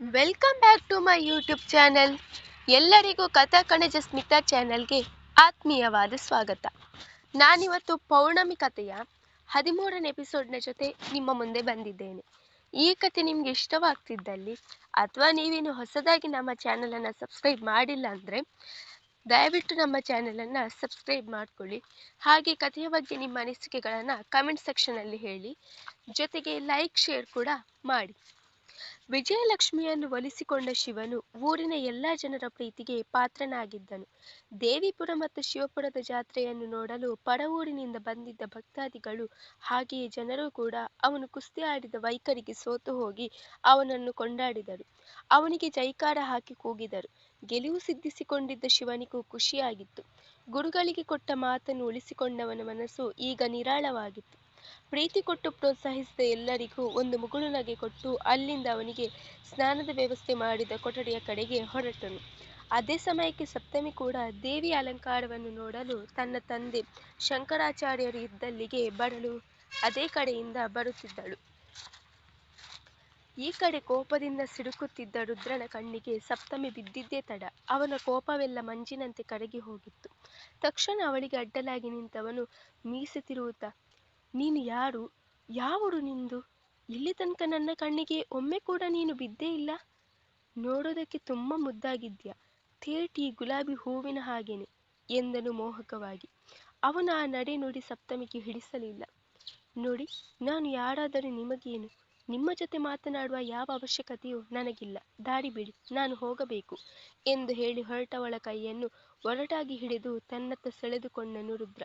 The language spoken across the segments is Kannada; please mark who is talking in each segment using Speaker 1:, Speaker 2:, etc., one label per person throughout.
Speaker 1: Welcome back to my YouTube channel ಎಲ್ಲರಿಗೂ ಕಥಾ ಕಣಜ ಸ್ಮಿತಾ ಚಾನೆಲ್ಗೆ ಆತ್ಮೀಯವಾದ ಸ್ವಾಗತ. ನಾನಿವತ್ತು ಪೌರ್ಣಮಿ ಕಥೆಯ ಹದಿಮೂರನೇ ಎಪಿಸೋಡ್ನ ಜೊತೆ ನಿಮ್ಮ ಮುಂದೆ ಬಂದಿದ್ದೇನೆ. ಈ ಕಥೆ ನಿಮ್ಗೆ ಇಷ್ಟವಾಗ್ತಿದ್ದಲ್ಲಿ ಅಥವಾ ನೀವೇನು ಹೊಸದಾಗಿ ನಮ್ಮ ಚಾನಲನ್ನು ಸಬ್ಸ್ಕ್ರೈಬ್ ಮಾಡಿಲ್ಲ ಅಂದರೆ, ದಯವಿಟ್ಟು ನಮ್ಮ ಚಾನಲನ್ನು ಸಬ್ಸ್ಕ್ರೈಬ್ ಮಾಡ್ಕೊಳ್ಳಿ. ಹಾಗೆ ಕಥೆಯ ಬಗ್ಗೆ ನಿಮ್ಮ ಅನಿಸಿಕೆಗಳನ್ನು ಕಮೆಂಟ್ ಸೆಕ್ಷನಲ್ಲಿ ಹೇಳಿ. ಜೊತೆಗೆ ಲೈಕ್ ಶೇರ್ ಕೂಡ ಮಾಡಿ. ವಿಜಯಲಕ್ಷ್ಮಿಯನ್ನು ಒಲಿಸಿಕೊಂಡ ಶಿವನು ಊರಿನ ಎಲ್ಲ ಜನರ ಪ್ರೀತಿಗೆ ಪಾತ್ರನಾಗಿದ್ದನು. ದೇವಿಪುರ ಮತ್ತು ಶಿವಪುರದ ಜಾತ್ರೆಯನ್ನು ನೋಡಲು ಪರವೂರಿನಿಂದ ಬಂದಿದ್ದ ಭಕ್ತಾದಿಗಳು, ಹಾಗೆಯೇ ಜನರು ಕೂಡ ಅವನು ಕುಸ್ತಿ ಆಡಿದ ವೈಖರಿಗೆ ಸೋತು ಹೋಗಿ ಅವನನ್ನು ಕೊಂಡಾಡಿದರು. ಅವನಿಗೆ ಜೈಕಾರ ಹಾಕಿ ಕೂಗಿದರು. ಗೆಲುವು ಸಿದ್ಧಿಸಿಕೊಂಡಿದ್ದ ಶಿವನಿಗೂ ಖುಷಿಯಾಗಿತ್ತು. ಗುರುಗಳಿಗೆ ಕೊಟ್ಟ ಮಾತನ್ನು ಉಳಿಸಿಕೊಂಡವನ ಮನಸ್ಸು ಈಗ ನಿರಾಳವಾಗಿತ್ತು. ಪ್ರೀತಿ ಕೊಟ್ಟು ಪ್ರೋತ್ಸಾಹಿಸಿದ ಎಲ್ಲರಿಗೂ ಒಂದು ಮುಗುಳುನಗೆ ಕೊಟ್ಟು ಅಲ್ಲಿಂದ ಅವನಿಗೆ ಸ್ನಾನದ ವ್ಯವಸ್ಥೆ ಮಾಡಿದ ಕೊಠಡಿಯ ಕಡೆಗೆ ಹೊರಟನು. ಅದೇ ಸಮಯಕ್ಕೆ ಸಪ್ತಮಿ ಕೂಡ ದೇವಿ ಅಲಂಕಾರವನ್ನು ನೋಡಲು ತನ್ನ ತಂದೆ ಶಂಕರಾಚಾರ್ಯರು ಇದ್ದಲ್ಲಿಗೆ ಬರಲು ಅದೇ ಕಡೆಯಿಂದ ಬರುತ್ತಿದ್ದಳು. ಈ ಕಡೆ ಕೋಪದಿಂದ ಸಿಡುಕುತ್ತಿದ್ದ ರುದ್ರನ ಕಣ್ಣಿಗೆ ಸಪ್ತಮಿ ಬಿದ್ದಿದ್ದೇ ತಡ. ಅವನ ಕೋಪವೆಲ್ಲ ಮಂಜಿನಂತೆ ಕರಗಿ ಹೋಗಿತ್ತು. ತಕ್ಷಣ ಅವಳಿಗೆ ಅಡ್ಡಲಾಗಿ ನಿಂತವನು ಮೀಸೆ ತಿರುವುತ್ತಾ ನೀನು ಯಾರು? ಯಾವೂರು ನಿಂದು? ಇಲ್ಲಿ ತನಕ ನನ್ನ ಕಣ್ಣಿಗೆ ಒಮ್ಮೆ ಕೂಡ ನೀನು ಬಿದ್ದೇ ಇಲ್ಲ. ನೋಡೋದಕ್ಕೆ ತುಂಬ ಮುದ್ದಾಗಿದ್ಯಾ? ಥೇಟಿ ಗುಲಾಬಿ ಹೂವಿನ ಹಾಗೇನೆ, ಎಂದನು ಮೋಹಕವಾಗಿ. ಅವನ ಆ ನಡೆ ನೋಡಿ ಸಪ್ತಮಿಗೆ ಹಿಡಿಸಲಿಲ್ಲ. ನೋಡಿ, ನಾನು ಯಾರಾದರೂ ನಿಮಗೇನು? ನಿಮ್ಮ ಜೊತೆ ಮಾತನಾಡುವ ಯಾವ ಅವಶ್ಯಕತೆಯೂ ನನಗಿಲ್ಲ. ದಾರಿ ಬಿಡಿ, ನಾನು ಹೋಗಬೇಕು ಎಂದು ಹೇಳಿ ಹೊರಟವಳ ಕೈಯನ್ನು ಒರಟಾಗಿ ಹಿಡಿದು ತನ್ನತ್ತ ಸೆಳೆದುಕೊಂಡನು ರುದ್ರ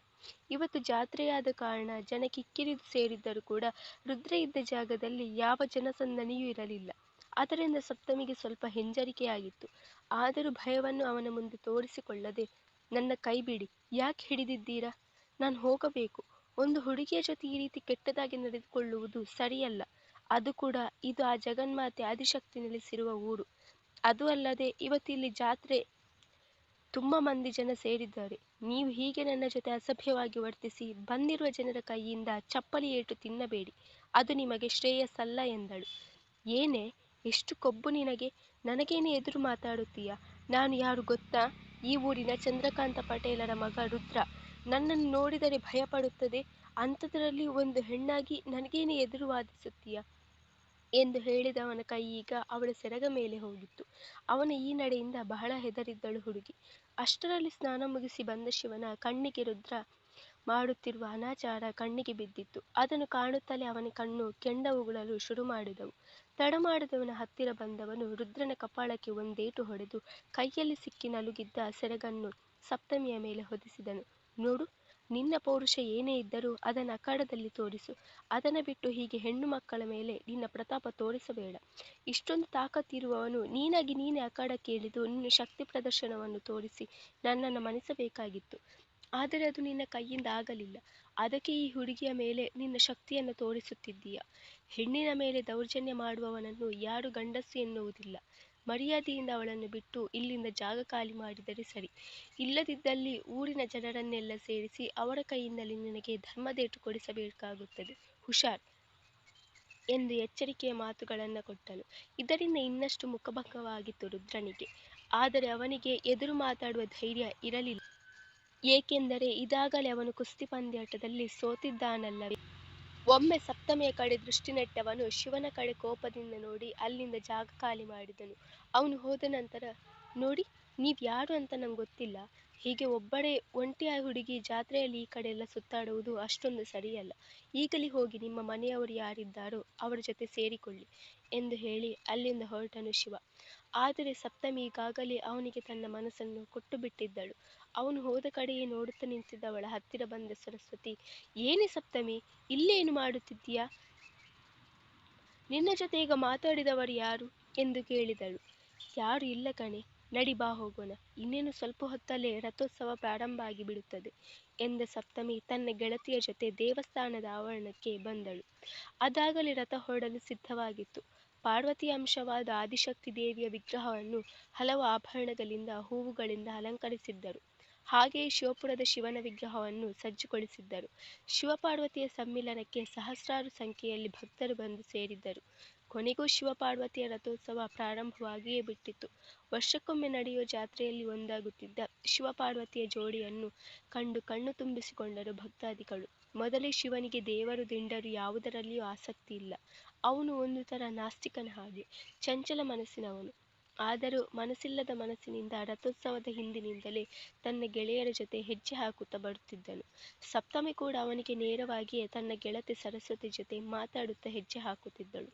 Speaker 1: ಇವತ್ತು ಜಾತ್ರೆಯಾದ ಕಾರಣ ಜನ ಕಿಕ್ಕಿರಿದು ಸೇರಿದ್ದರೂ ಕೂಡ ರುದ್ರ ಇದ್ದ ಜಾಗದಲ್ಲಿ ಯಾವ ಜನಸಂದಣಿಯೂ ಇರಲಿಲ್ಲ. ಅದರಿಂದ ಸಪ್ತಮಿಗೆ ಸ್ವಲ್ಪ ಹಿಂಜರಿಕೆಯಾಗಿತ್ತು. ಆದರೂ ಭಯವನ್ನು ಅವನ ಮುಂದೆ ತೋರಿಸಿಕೊಳ್ಳದೆ, ನನ್ನ ಕೈ ಬಿಡಿ, ಯಾಕೆ ಹಿಡಿದಿದ್ದೀರಾ? ನಾನು ಹೋಗಬೇಕು. ಒಂದು ಹುಡುಗಿಯ ಜೊತೆ ಈ ರೀತಿ ಕೆಟ್ಟದಾಗಿ ನಡೆದುಕೊಳ್ಳುವುದು ಸರಿಯಲ್ಲ. ಅದು ಕೂಡ ಇದು ಆ ಜಗನ್ಮಾತೆ ಆದಿಶಕ್ತಿ ನೆಲೆಸಿರುವ ಊರು. ಅದು ಅಲ್ಲದೆ ಇವತ್ತಿಲ್ಲಿ ಜಾತ್ರೆ ತುಂಬ ಮಂದಿ ಜನ ಸೇರಿದ್ದಾರೆ. ನೀವು ಹೀಗೆ ನನ್ನ ಜೊತೆ ಅಸಭ್ಯವಾಗಿ ವರ್ತಿಸಿ ಬಂದಿರುವ ಜನರ ಕೈಯಿಂದ ಚಪ್ಪಲಿ ಏಟು ತಿನ್ನಬೇಡಿ. ಅದು ನಿಮಗೆ ಶ್ರೇಯಸ್ಸಲ್ಲ ಎಂದಳು. ಏನೇ, ಎಷ್ಟು ಕೊಬ್ಬು ನಿನಗೆ? ನನಗೇನೆ ಎದುರು ಮಾತಾಡುತ್ತೀಯಾ? ನಾನು ಯಾರು ಗೊತ್ತಾ? ಈ ಊರಿನ ಚಂದ್ರಕಾಂತ ಪಟೇಲರ ಮಗ ರುದ್ರ. ನನ್ನನ್ನು ನೋಡಿದರೆ ಭಯಪಡುತ್ತದೆ. ಅಂಥದ್ರಲ್ಲಿ ಒಂದು ಹೆಣ್ಣಾಗಿ ನನಗೇನು ಎದುರು ವಾದಿಸುತ್ತೀಯ? ಎಂದು ಹೇಳಿದವನ ಕೈ ಈಗ ಅವಳ ಸೆರಗ ಮೇಲೆ ಹೋಗಿತ್ತು. ಅವನ ಈ ನಡೆಯಿಂದ ಬಹಳ ಹೆದರಿದ್ದಳು ಹುಡುಗಿ. ಅಷ್ಟರಲ್ಲಿ ಸ್ನಾನ ಮುಗಿಸಿ ಬಂದ ಶಿವನ ಕಣ್ಣಿಗೆ ರುದ್ರ ಮಾಡುತ್ತಿರುವ ಅನಾಚಾರ ಕಣ್ಣಿಗೆ ಬಿದ್ದಿತ್ತು. ಅದನ್ನು ಕಾಣುತ್ತಲೇ ಅವನ ಕಣ್ಣು ಕೆಂಡ ಉಗುಳಲು ಶುರು ಮಾಡಿದವು. ತಡ ಮಾಡಿದವನ ಹತ್ತಿರ ಬಂದವನು ರುದ್ರನ ಕಪಾಳಕ್ಕೆ ಒಂದೇಟು ಹೊಡೆದು ಕೈಯಲ್ಲಿ ಸಿಕ್ಕಿ ನಲುಗಿದ್ದ ಸೆರಗನ್ನು ಸಪ್ತಮಿಯ ಮೇಲೆ ಹೊದಿಸಿದನು. ನೋಡು ನಿನ್ನ ಪೌರುಷ ಏನೇ ಇದ್ದರೂ ಅದನ್ನು ಅಖಾಡದಲ್ಲಿ ತೋರಿಸು. ಅದನ್ನು ಬಿಟ್ಟು ಹೀಗೆ ಹೆಣ್ಣು ಮಕ್ಕಳ ಮೇಲೆ ನಿನ್ನ ಪ್ರತಾಪ ತೋರಿಸಬೇಡ. ಇಷ್ಟೊಂದು ತಾಕತ್ತಿರುವವನು ನೀನಾಗಿ ನೀನೇ ಅಖಾಡಕ್ಕೆ ಇಳಿದು ನಿನ್ನ ಶಕ್ತಿ ಪ್ರದರ್ಶನವನ್ನು ತೋರಿಸಿ ನನ್ನನ್ನು ಮಣಿಸಬೇಕಾಗಿತ್ತು. ಆದರೆ ಅದು ನಿನ್ನ ಕೈಯಿಂದ ಆಗಲಿಲ್ಲ. ಅದಕ್ಕೆ ಈ ಹುಡುಗಿಯ ಮೇಲೆ ನಿನ್ನ ಶಕ್ತಿಯನ್ನು ತೋರಿಸುತ್ತಿದ್ದೀಯ? ಹೆಣ್ಣಿನ ಮೇಲೆ ದೌರ್ಜನ್ಯ ಮಾಡುವವನನ್ನು ಯಾರು ಗಂಡಸು ಎನ್ನುವುದಿಲ್ಲ. ಮರ್ಯಾದೆಯಿಂದ ಅವಳನ್ನು ಬಿಟ್ಟು ಇಲ್ಲಿಂದ ಜಾಗ ಖಾಲಿ ಮಾಡಿದರೆ ಸರಿ. ಇಲ್ಲದಿದ್ದಲ್ಲಿ ಊರಿನ ಜನರನ್ನೆಲ್ಲ ಸೇರಿಸಿ ಅವರ ಕೈಯಿಂದಲೇ ನಿನಗೆ ಧರ್ಮದೇಟು ಕೊಡಿಸಬೇಕಾಗುತ್ತದೆ. ಹುಷಾರ್ ಎಂದು ಎಚ್ಚರಿಕೆಯ ಮಾತುಗಳನ್ನು ಕೊಟ್ಟಳು. ಇದರಿಂದ ಇನ್ನಷ್ಟು ಮುಖಭಂಗವಾಗಿತ್ತು ರುದ್ರನಿಗೆ. ಆದರೆ ಅವನಿಗೆ ಎದುರು ಮಾತಾಡುವ ಧೈರ್ಯ ಇರಲಿಲ್ಲ. ಏಕೆಂದರೆ ಇದಾಗಲೇ ಅವನು ಕುಸ್ತಿ ಪಂದ್ಯಾಟದಲ್ಲಿ ಸೋತಿದ್ದಾನಲ್ಲವೇ? ಒಮ್ಮೆ ಸಪ್ತಮಿಯ ಕಡೆ ದೃಷ್ಟಿ ನೆಟ್ಟವನು ಶಿವನ ಕಡೆ ಕೋಪದಿಂದ ನೋಡಿ ಅಲ್ಲಿಂದ ಜಾಗ ಖಾಲಿ ಮಾಡಿದನು. ಅವನು ಹೋದ ನಂತರ, ನೋಡಿ ನೀವ್ಯಾರು ಅಂತ ನಂಗೆ ಗೊತ್ತಿಲ್ಲ. ಹೀಗೆ ಒಬ್ಬಳೇ ಒಂಟಿಯ ಹುಡುಗಿ ಜಾತ್ರೆಯಲ್ಲಿ ಈ ಕಡೆ ಎಲ್ಲ ಸುತ್ತಾಡುವುದು ಅಷ್ಟೊಂದು ಸರಿಯಲ್ಲ. ಈಗಲೇ ಹೋಗಿ ನಿಮ್ಮ ಮನೆಯವರು ಯಾರಿದ್ದಾರೋ ಅವರ ಜೊತೆ ಸೇರಿಕೊಳ್ಳಿ ಎಂದು ಹೇಳಿ ಅಲ್ಲಿಂದ ಹೊರಟನು ಶಿವ. ಆದರೆ ಸಪ್ತಮಿ ಈಗಾಗಲೇ ಅವನಿಗೆ ತನ್ನ ಮನಸ್ಸನ್ನು ಕೊಟ್ಟು ಬಿಟ್ಟಿದ್ದಳು ಅವನು ಹೋದ ಕಡೆಯೇ ನೋಡುತ್ತಾ ನಿಂತಿದ್ದವಳ ಹತ್ತಿರ ಬಂದ ಸರಸ್ವತಿ, ಏನೇ ಸಪ್ತಮಿ, ಇಲ್ಲೇನು ಮಾಡುತ್ತಿದ್ದೀಯಾ? ನಿನ್ನ ಜೊತೆ ಈಗ ಮಾತಾಡಿದವರು ಯಾರು? ಎಂದು ಕೇಳಿದಳು. ಯಾರು ಇಲ್ಲ ಕಣೆ, ನಡಿ ಬಾ ಹೋಗೋಣ. ಇನ್ನೇನು ಸ್ವಲ್ಪ ಹೊತ್ತಲ್ಲೇ ರಥೋತ್ಸವ ಪ್ರಾರಂಭ ಆಗಿ ಬಿಡುತ್ತದೆ ಎಂದ ಸಪ್ತಮಿ ತನ್ನ ಗೆಳತಿಯ ಜೊತೆ ದೇವಸ್ಥಾನದ ಆವರಣಕ್ಕೆ ಬಂದಳು. ಅದಾಗಲೇ ರಥ ಹೊರಡಲು ಸಿದ್ಧವಾಗಿತ್ತು. ಪಾರ್ವತಿ ಅಂಶವಾದ ಆದಿಶಕ್ತಿ ದೇವಿಯ ವಿಗ್ರಹವನ್ನು ಹಲವು ಆಭರಣಗಳಿಂದ, ಹೂವುಗಳಿಂದ ಅಲಂಕರಿಸಿದ್ದರು. ಹಾಗೆಯೇ ಶಿವಪುರದ ಶಿವನ ವಿಗ್ರಹವನ್ನು ಸಜ್ಜುಗೊಳಿಸಿದ್ದರು. ಶಿವಪಾರ್ವತಿಯ ಸಮ್ಮಿಲನಕ್ಕೆ ಸಹಸ್ರಾರು ಸಂಖ್ಯೆಯಲ್ಲಿ ಭಕ್ತರು ಬಂದು ಸೇರಿದ್ದರು. ಕೊನೆಗೂ ಶಿವಪಾರ್ವತಿಯ ರಥೋತ್ಸವ ಪ್ರಾರಂಭವಾಗಿಯೇ ಬಿಟ್ಟಿತು. ವರ್ಷಕ್ಕೊಮ್ಮೆ ನಡೆಯುವ ಜಾತ್ರೆಯಲ್ಲಿ ಒಂದಾಗುತ್ತಿದ್ದ ಶಿವಪಾರ್ವತಿಯ ಜೋಡಿಯನ್ನು ಕಂಡು ಕಣ್ಣು ತುಂಬಿಸಿಕೊಂಡರು ಭಕ್ತಾದಿಗಳು. ಮೊದಲೇ ಶಿವನಿಗೆ ದೇವರು ದಿಂಡರು ಯಾವುದರಲ್ಲಿಯೂ ಆಸಕ್ತಿ ಇಲ್ಲ. ಅವನು ಒಂದು ಥರ ನಾಸ್ತಿಕನ ಹಾಗೆ, ಚಂಚಲ ಮನಸ್ಸಿನವನು. ಆದರೂ ಮನಸ್ಸಿಲ್ಲದ ಮನಸ್ಸಿನಿಂದ ರಥೋತ್ಸವದ ಹಿಂದಿನಿಂದಲೇ ತನ್ನ ಗೆಳೆಯರ ಜೊತೆ ಹೆಜ್ಜೆ ಹಾಕುತ್ತಾ ಬರುತ್ತಿದ್ದನು. ಸಪ್ತಮಿ ಕೂಡ ಅವನಿಗೆ ನೇರವಾಗಿಯೇ ತನ್ನ ಗೆಳತಿ ಸರಸ್ವತಿ ಜೊತೆ ಮಾತಾಡುತ್ತಾ ಹೆಜ್ಜೆ ಹಾಕುತ್ತಿದ್ದಳು.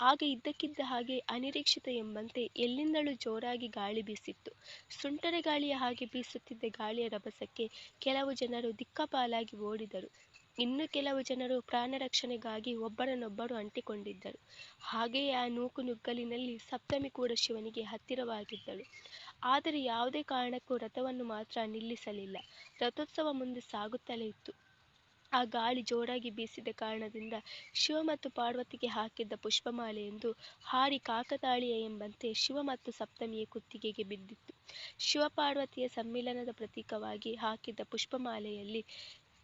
Speaker 1: ಆಗ ಇದ್ದಕ್ಕಿದ್ದ ಹಾಗೆ ಅನಿರೀಕ್ಷಿತ ಎಂಬಂತೆ ಎಲ್ಲಿಂದಲೂ ಜೋರಾಗಿ ಗಾಳಿ ಬೀಸಿತ್ತು. ಸುಂಟರ ಗಾಳಿಯ ಹಾಗೆ ಬೀಸುತ್ತಿದ್ದ ಗಾಳಿಯ ರಭಸಕ್ಕೆ ಕೆಲವು ಜನರು ದಿಕ್ಕಾಪಾಲಾಗಿ ಓಡಿದರು. ಇನ್ನು ಕೆಲವು ಜನರು ಪ್ರಾಣ ರಕ್ಷಣೆಗಾಗಿ ಒಬ್ಬರನ್ನೊಬ್ಬರು ಅಂಟಿಕೊಂಡಿದ್ದರು. ಹಾಗೆಯೇ ಆ ನೂಕುನುಗ್ಗಲಿನಲ್ಲಿ ಸಪ್ತಮಿ ಕೂಡ ಶಿವನಿಗೆ ಹತ್ತಿರವಾಗಿದ್ದಳು. ಆದರೆ ಯಾವುದೇ ಕಾರಣಕ್ಕೂ ರಥವನ್ನು ಮಾತ್ರ ನಿಲ್ಲಿಸಲಿಲ್ಲ. ರಥೋತ್ಸವ ಮುಂದೆ ಸಾಗುತ್ತಲೇ ಇತ್ತು. ಆ ಗಾಳಿ ಜೋರಾಗಿ ಬೀಸಿದ ಕಾರಣದಿಂದ ಶಿವ ಮತ್ತು ಪಾರ್ವತಿಗೆ ಹಾಕಿದ್ದ ಪುಷ್ಪಮಾಲೆಯೊಂದು ಹಾರಿ ಕಾಕತಾಳೀಯ ಎಂಬಂತೆ ಶಿವ ಮತ್ತು ಸಪ್ತಮಿಯ ಕುತ್ತಿಗೆಗೆ ಬಿದ್ದಿತ್ತು. ಶಿವಪಾರ್ವತಿಯ ಸಮ್ಮಿಲನದ ಪ್ರತೀಕವಾಗಿ ಹಾಕಿದ್ದ ಪುಷ್ಪಮಾಲೆಯಲ್ಲಿ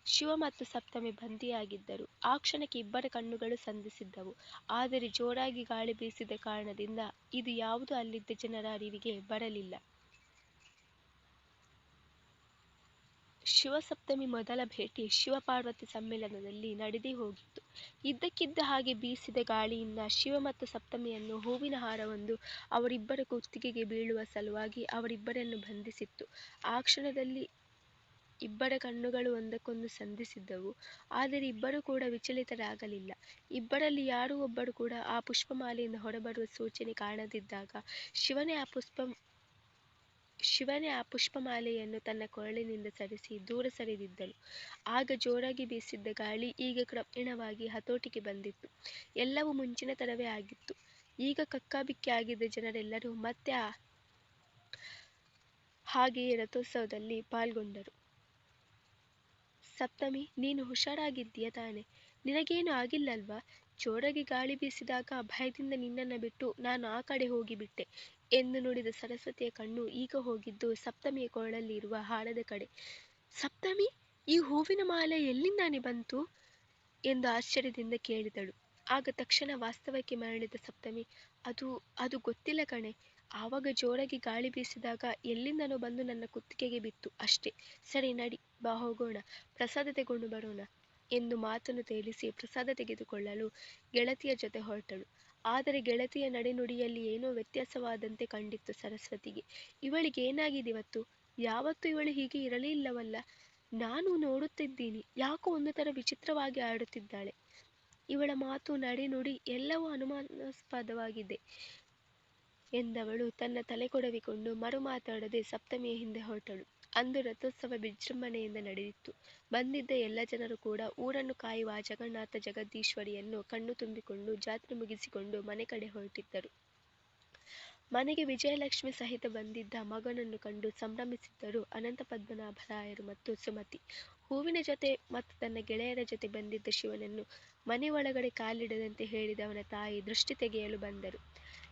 Speaker 1: ಶಿವ ಮತ್ತು ಸಪ್ತಮಿ ಬಂಧಿಯಾಗಿದ್ದರು ಆ ಕ್ಷಣಕ್ಕೆ ಇಬ್ಬರ ಕಣ್ಣುಗಳು ಸಂಧಿಸಿದ್ದವು. ಆದರೆ ಜೋರಾಗಿ ಗಾಳಿ ಬೀಸಿದ ಕಾರಣದಿಂದ ಇದು ಯಾವುದೂ ಅಲ್ಲಿದ್ದ ಜನರ ಅರಿವಿಗೆ ಬರಲಿಲ್ಲ. ಶಿವಸಪ್ತಮಿ ಮೊದಲ ಭೇಟಿ ಶಿವಪಾರ್ವತಿ ಸಮ್ಮೇಳನದಲ್ಲಿ ನಡೆದೇ ಹೋಗಿತ್ತು. ಇದ್ದಕ್ಕಿದ್ದ ಹಾಗೆ ಬೀಸಿದ ಗಾಳಿಯಿಂದ ಶಿವ ಮತ್ತು ಸಪ್ತಮಿಯನ್ನು ಹೂವಿನ ಹಾರವೊಂದು ಅವರಿಬ್ಬರ ಕುತ್ತಿಗೆಗೆ ಬೀಳುವ ಸಲುವಾಗಿ ಅವರಿಬ್ಬರನ್ನು ಬಂಧಿಸಿತ್ತು. ಆ ಕ್ಷಣದಲ್ಲಿ ಇಬ್ಬರ ಕಣ್ಣುಗಳು ಒಂದಕ್ಕೊಂದು ಸಂಧಿಸಿದ್ದವು. ಆದರೆ ಇಬ್ಬರೂ ಕೂಡ ವಿಚಲಿತರಾಗಲಿಲ್ಲ. ಇಬ್ಬರಲ್ಲಿ ಯಾರೂ ಒಬ್ಬರು ಕೂಡ ಆ ಪುಷ್ಪಮಾಲೆಯಿಂದ ಹೊರಬರುವ ಸೂಚನೆ ಕಾಣದಿದ್ದಾಗ ಶಿವನೇ ಆ ಪುಷ್ಪ, ಶಿವನೇ ಆ ಪುಷ್ಪಮಾಲೆಯನ್ನು ತನ್ನ ಕೊರಳಿನಿಂದ ಸರಿಸಿ ದೂರ ಸರಿದಿದ್ದನು ಆಗ ಜೋರಾಗಿ ಬೀಸಿದ್ದ ಗಾಳಿ ಈಗ ಕ್ರಮೇಣವಾಗಿ ಹತೋಟಿಗೆ ಬಂದಿತ್ತು. ಎಲ್ಲವೂ ಮುಂಚಿನ ತರವೇ ಆಗಿತ್ತು. ಈಗ ಕಕ್ಕಾಬಿಕ್ಕಿ ಆಗಿದ್ದ ಜನರೆಲ್ಲರೂ ಮತ್ತೆ ಹಾಗೆಯೇ ರಥೋತ್ಸವದಲ್ಲಿ ಪಾಲ್ಗೊಂಡರು. ಸಪ್ತಮಿ, ನೀನು ಹುಷಾರಾಗಿದ್ದೀಯ ತಾನೆ. ನಿನಗೇನು ಆಗಿಲ್ಲಲ್ವಾ? ಜೋರಾಗಿ ಗಾಳಿ ಬೀಸಿದಾಗ ಭಯದಿಂದ ನಿನ್ನನ್ನು ಬಿಟ್ಟು ನಾನು ಆ ಕಡೆ ಹೋಗಿಬಿಟ್ಟೆ ಎಂದು ನುಡಿದ ಸರಸ್ವತಿಯ ಕಣ್ಣು ಈಗ ಹೋಗಿದ್ದು ಸಪ್ತಮಿಯ ಕೊರಳಲ್ಲಿ ಇರುವ ಹಾರದ ಕಡೆ. ಸಪ್ತಮಿ, ಈ ಹೂವಿನ ಮಾಲೆ ಎಲ್ಲಿಂದಾನೆ ಬಂತು? ಎಂದು ಆಶ್ಚರ್ಯದಿಂದ ಕೇಳಿದಳು. ಆಗ ತಕ್ಷಣ ವಾಸ್ತವಕ್ಕೆ ಮರಳಿದ ಸಪ್ತಮಿ, ಅದು ಅದು ಗೊತ್ತಿಲ್ಲ ಕಣೆ. ಆವಾಗ ಜೋರಾಗಿ ಗಾಳಿ ಬೀಸಿದಾಗ ಎಲ್ಲಿಂದನೋ ಬಂದು ನನ್ನ ಕುತ್ತಿಗೆಗೆ ಬಿತ್ತು ಅಷ್ಟೇ. ಸರಿ, ನಡಿ. ಬಾ ಹೋಗೋಣ ಪ್ರಸಾದ ತೆಗೊಂಡು ಬರೋಣ ಎಂದು ಮಾತನ್ನು ತೇಲಿಸಿ ಪ್ರಸಾದ ತೆಗೆದುಕೊಳ್ಳಲು ಗೆಳತಿಯ ಜೊತೆ ಹೊರಟಳು. ಆದರೆ ಗೆಳತಿಯ ನಡೆನುಡಿಯಲ್ಲಿ ಏನೋ ವ್ಯತ್ಯಾಸವಾದಂತೆ ಕಂಡಿತ್ತು ಸರಸ್ವತಿಗೆ. ಇವಳಿಗೆ ಏನಾಗಿದೆ ಇವತ್ತು? ಯಾವತ್ತೂ ಇವಳು ಹೀಗೆ ಇರಲೇ ಇಲ್ಲವಲ್ಲ ನಾನು ನೋಡುತ್ತಿದ್ದೀನಿ. ಯಾಕೋ ಒಂದು ಥರ ವಿಚಿತ್ರವಾಗಿ ಆಡುತ್ತಿದ್ದಾಳೆ. ಇವಳ ಮಾತು, ನಡೆನುಡಿ ಎಲ್ಲವೂ ಅನುಮಾನಾಸ್ಪದವಾಗಿದೆ ಎಂದವಳು ತನ್ನ ತಲೆ ಕೊಡವಿಕೊಂಡು ಮರು ಮಾತಾಡದೆ ಸಪ್ತಮಿಯ ಹಿಂದೆ ಹೊರಟಳು. ಅಂದು ರಥೋತ್ಸವ ವಿಜೃಂಭಣೆಯಿಂದ ನಡೆಯಿತು. ಬಂದಿದ್ದ ಎಲ್ಲ ಜನರು ಕೂಡ ಊರನ್ನು ಕಾಯುವ ಜಗನ್ನಾಥ ಜಗದೀಶ್ವರಿಯನ್ನು ಕಣ್ಣು ತುಂಬಿಕೊಂಡು ಜಾತ್ರೆ ಮುಗಿಸಿಕೊಂಡು ಮನೆ ಕಡೆ ಹೊರಟಿದ್ದರು. ಮನೆಗೆ ವಿಜಯಲಕ್ಷ್ಮಿ ಸಹಿತ ಬಂದಿದ್ದ ಮಗನನ್ನು ಕಂಡು ಸಂಭ್ರಮಿಸಿದ್ದರು ಅನಂತ ಪದ್ಮನಾಭರಾಯರು ಮತ್ತು ಸುಮತಿ. ಹೂವಿನ ಜೊತೆ ಮತ್ತು ತನ್ನ ಗೆಳೆಯರ ಜೊತೆ ಬಂದಿದ್ದ ಶಿವನನ್ನು ಮನೆ ಒಳಗಡೆ ಕಾಲಿಡದಂತೆ ಹೇಳಿದವನ ತಾಯಿ ದೃಷ್ಟಿ ತೆಗೆಯಲು ಬಂದರು.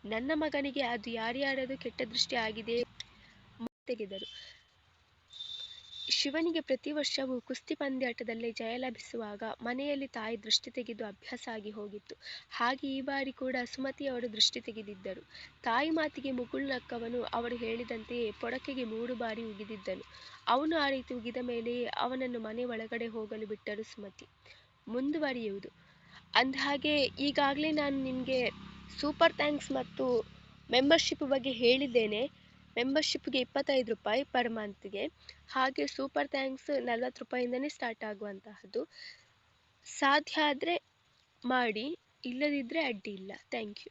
Speaker 1: ನನ್ನ ಮಗನಿಗೆ ಅದು ಯಾರ್ಯಾರದು ಕೆಟ್ಟ ದೃಷ್ಟಿ ಆಗಿದೆ? ತೆಗೆದರು. ಶಿವನಿಗೆ ಪ್ರತಿ ವರ್ಷವೂ ಕುಸ್ತಿ ಪಂದ್ಯಾಟದಲ್ಲಿ ಜಯ ಲಭಿಸುವಾಗ ಮನೆಯಲ್ಲಿ ತಾಯಿ ದೃಷ್ಟಿ ತೆಗೆದು ಅಭ್ಯಾಸ ಆಗಿ ಹೋಗಿತ್ತು. ಹಾಗೆ ಈ ಬಾರಿ ಕೂಡ ಸುಮತಿಯವರು ದೃಷ್ಟಿ ತೆಗೆದಿದ್ದರು. ತಾಯಿ ಮಾತಿಗೆ ಮುಗುಳ್ ನಕ್ಕವನು ಅವರು ಹೇಳಿದಂತೆಯೇ ಪೊಡಕೆಗೆ ಮೂರು ಬಾರಿ ಉಗಿದಿದ್ದನು. ಅವನು ಆ ರೀತಿ ಉಗಿದ ಮೇಲೆಯೇ ಅವನನ್ನು ಮನೆ ಒಳಗಡೆ ಹೋಗಲು ಬಿಟ್ಟರು ಸುಮತಿ. ಮುಂದುವರಿಯುವುದು. ಅಂದಹಾಗೆ ಈಗಾಗಲೇ ನಾನು ನಿಮಗೆ ಸೂಪರ್ ಥ್ಯಾಂಕ್ಸ್ ಮತ್ತು ಮೆಂಬರ್ಶಿಪ್ ಬಗ್ಗೆ ಹೇಳಿದ್ದೇನೆ. ಮೆಂಬರ್ಶಿಪ್ಗೆ ಇಪ್ಪತ್ತೈದು ರೂಪಾಯಿ ಪರ್ ಮಂತ್ಗೆ ಹಾಗೆ ಸೂಪರ್ ಥ್ಯಾಂಕ್ಸ್ ನಲ್ವತ್ತು ರೂಪಾಯಿಂದಲೇ ಸ್ಟಾರ್ಟ್ ಆಗುವಂತಹದ್ದು. ಸಾಧ್ಯ ಆದರೆ ಮಾಡಿ ಇಲ್ಲದಿದ್ದರೆ ಅಡ್ಡಿಯಿಲ್ಲ ಥ್ಯಾಂಕ್ ಯು